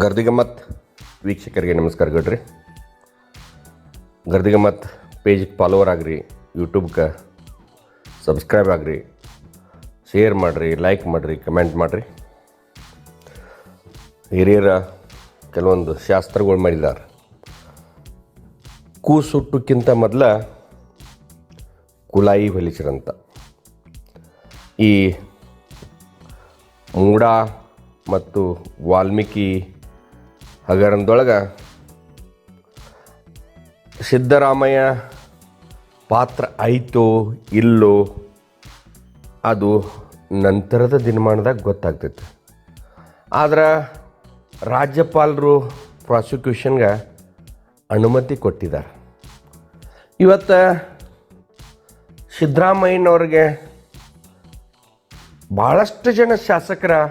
ಗರ್ದಿಗಮ್ಮತ್ ವೀಕ್ಷಕರಿಗೆ ನಮಸ್ಕಾರ ಗಡ್ರಿ. ಗರ್ದಿಗಮ್ಮತ್ ಪೇಜ್ಗೆ ಫಾಲೋವರ್ ಆಗ್ರಿ ಯೂಟ್ಯೂಬ್ಗೆ ಸಬ್ಸ್ಕ್ರೈಬ್ ಆಗ್ರಿ. ಶೇರ್ ಮಾಡಿರಿ ಲೈಕ್ ಮಾಡಿರಿ ಕಮೆಂಟ್ ಮಾಡಿರಿ. ಹಿರಿಯರ ಕೆಲವೊಂದು ಶಾಸ್ತ್ರಗಳು ಮಾಡಿದ್ದಾರೆ ಕೂ ಸುಟ್ಟಕ್ಕಿಂತ ಮೊದಲ ಕುಲಾಯಿ ಹೊಲಿಸ್ರಂತ. ಈ ಮೂಡ ಮತ್ತು ವಾಲ್ಮೀಕಿ ಹಗರಣದೊಳಗೆ ಸಿದ್ದರಾಮಯ್ಯ ಪಾತ್ರ ಐತೋ ಇಲ್ಲೋ ಅದು ನಂತರದ ದಿನಮಾನದಾಗ ಗೊತ್ತಾಗ್ತೈತಿ. ಆದ್ರೆ ರಾಜ್ಯಪಾಲರು ಪ್ರಾಸಿಕ್ಯೂಷನ್ಗೆ ಅನುಮತಿ ಕೊಟ್ಟಿದ್ದಾರೆ. ಇವತ್ತು ಸಿದ್ದರಾಮಯ್ಯನವ್ರಿಗೆ ಭಾಳಷ್ಟು ಜನ ಶಾಸಕರ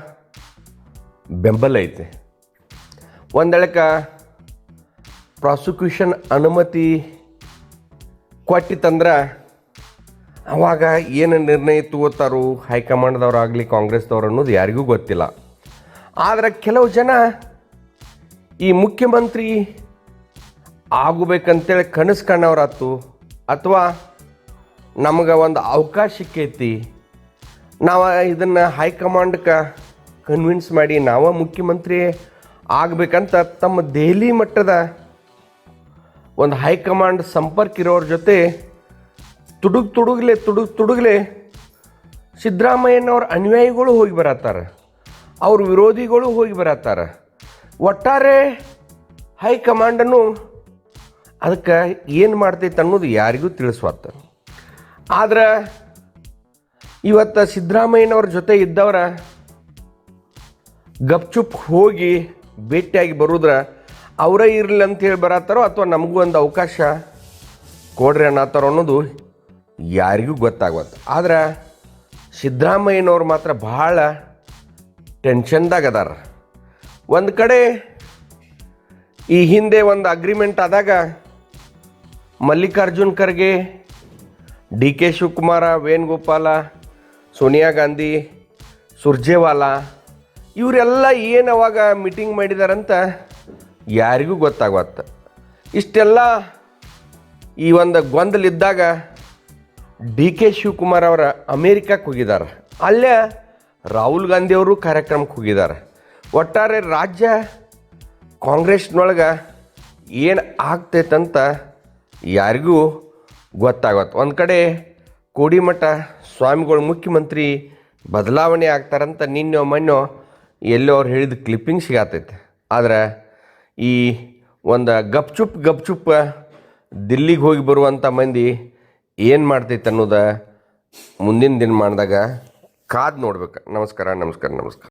ಬೆಂಬಲ ಐತೆ. ಒಂದೆಳಕ ಪ್ರಾಸಿಕ್ಯೂಷನ್ ಅನುಮತಿ ಕೊಟ್ಟಿತ್ತಂದ್ರೆ ಅವಾಗ ಏನು ನಿರ್ಣಯ ತಗೋತಾರೋ ಹೈಕಮಾಂಡ್ದವ್ರಾಗಲಿ ಕಾಂಗ್ರೆಸ್ದವ್ರು ಅನ್ನೋದು ಯಾರಿಗೂ ಗೊತ್ತಿಲ್ಲ. ಆದರೆ ಕೆಲವು ಜನ ಈ ಮುಖ್ಯಮಂತ್ರಿ ಆಗಬೇಕಂತೇಳಿ ಕನಸು ಕಾಣವರಾತು ಅಥವಾ ನಮಗೆ ಒಂದು ಅವಕಾಶ ಸಿಕ್ಕೈತಿ. ನಾವು ಇದನ್ನು ಹೈಕಮಾಂಡ್ಗೆ ಕನ್ವಿನ್ಸ್ ಮಾಡಿ ನಾವು ಮುಖ್ಯಮಂತ್ರಿ ಆಗಬೇಕಂತ ತಮ್ಮ ದೆಹಲಿ ಮಟ್ಟದ ಒಂದು ಹೈಕಮಾಂಡ್ ಸಂಪರ್ಕ ಇರೋರ ಜೊತೆ ತುಡುಗ್ ತುಡುಗ್ಲೆ ತುಡುಗ್ ತುಡುಗ್ಲೆ ಸಿದ್ದರಾಮಯ್ಯನವ್ರ ಅನುಯಾಯಿಗಳು ಹೋಗಿ ಬರತ್ತಾರ. ಅವ್ರ ವಿರೋಧಿಗಳು ಹೋಗಿ ಬರತ್ತಾರ. ಒಟ್ಟಾರೆ ಹೈಕಮಾಂಡನ್ನು ಅದಕ್ಕೆ ಏನು ಮಾಡ್ತೈತೆ ಅನ್ನೋದು ಯಾರಿಗೂ ತಿಳಿಸ್ವತ್ತ ಆದ್ರೆ ಇವತ್ತು ಸಿದ್ದರಾಮಯ್ಯನವ್ರ ಜೊತೆ ಇದ್ದವರ ಗಪ್ಚುಪ್ ಹೋಗಿ ಭೇಟಿಯಾಗಿ ಬರುದ್ರ ಅವರೇ ಇರಲಿ ಅಂತೇಳಿ ಬರತ್ತಾರೋ ಅಥವಾ ನಮಗೂ ಒಂದು ಅವಕಾಶ ಕೊಡ್ರಿ ಅನ್ನತ್ತಾರೋ ಅನ್ನೋದು ಯಾರಿಗೂ ಗೊತ್ತಾಗವತ್ತು ಆದ್ರೆ ಸಿದ್ದರಾಮಯ್ಯನವ್ರು ಮಾತ್ರ ಭಾಳ ಟೆನ್ಷನ್ದಾಗ ಅದಾರ. ಒಂದು ಕಡೆ ಈ ಹಿಂದೆ ಒಂದು ಅಗ್ರಿಮೆಂಟ್ ಆದಾಗ ಮಲ್ಲಿಕಾರ್ಜುನ್ ಖರ್ಗೆ, ಡಿ ಕೆ ಶಿವಕುಮಾರ, ವೇಣುಗೋಪಾಲ, ಸೋನಿಯಾ ಗಾಂಧಿ, ಸುರ್ಜೇವಾಲಾ ಇವರೆಲ್ಲ ಏನು ಅವಾಗ ಮೀಟಿಂಗ್ ಮಾಡಿದಾರಂತ ಯಾರಿಗೂ ಗೊತ್ತಾಗತ್ತ ಇಷ್ಟೆಲ್ಲ ಈ ಒಂದು ಗೊಂದಲಿದ್ದಾಗ ಡಿ ಕೆ ಶಿವಕುಮಾರ್ ಅವರ ಅಮೇರಿಕಕ್ಕೆ ಹೋಗಿದ್ದಾರೆ ಅಲ್ಲೇ ರಾಹುಲ್ ಗಾಂಧಿ ಅವರು ಕಾರ್ಯಕ್ರಮಕ್ಕೆ ಹೋಗಿದ್ದಾರೆ ಒಟ್ಟಾರೆ ರಾಜ್ಯ ಕಾಂಗ್ರೆಸ್ನೊಳಗೆ ಏನು ಆಗ್ತೈತಂತ ಯಾರಿಗೂ ಗೊತ್ತಾಗತ್ತೆ ಒಂದು ಕಡೆ ಕೋಡಿಮಠ ಸ್ವಾಮಿಗಳು ಮುಖ್ಯಮಂತ್ರಿ ಬದಲಾವಣೆ ಆಗ್ತಾರಂತ ನಿನ್ನೆ ಮೊನ್ನೆ ಎಲ್ಲೋ ಅವ್ರು ಹೇಳಿದ ಕ್ಲಿಪ್ಪಿಂಗ್ ಸಿಗತ್ತೈತೆ ಆದರೆ ಈ ಒಂದು ಗಪ್ಚುಪ್ ಗಪ್ಚುಪ್ ದಿಲ್ಲಿಗೆ ಹೋಗಿ ಬರುವಂಥ ಮಂದಿ ಏನು ಮಾಡ್ತೈತೆ ಅನ್ನೋದು ಮುಂದಿನ ದಿನ ಮಾಡಿದಾಗ ಕಾದು ನೋಡ್ಬೇಕು. ನಮಸ್ಕಾರ ನಮಸ್ಕಾರ ನಮಸ್ಕಾರ.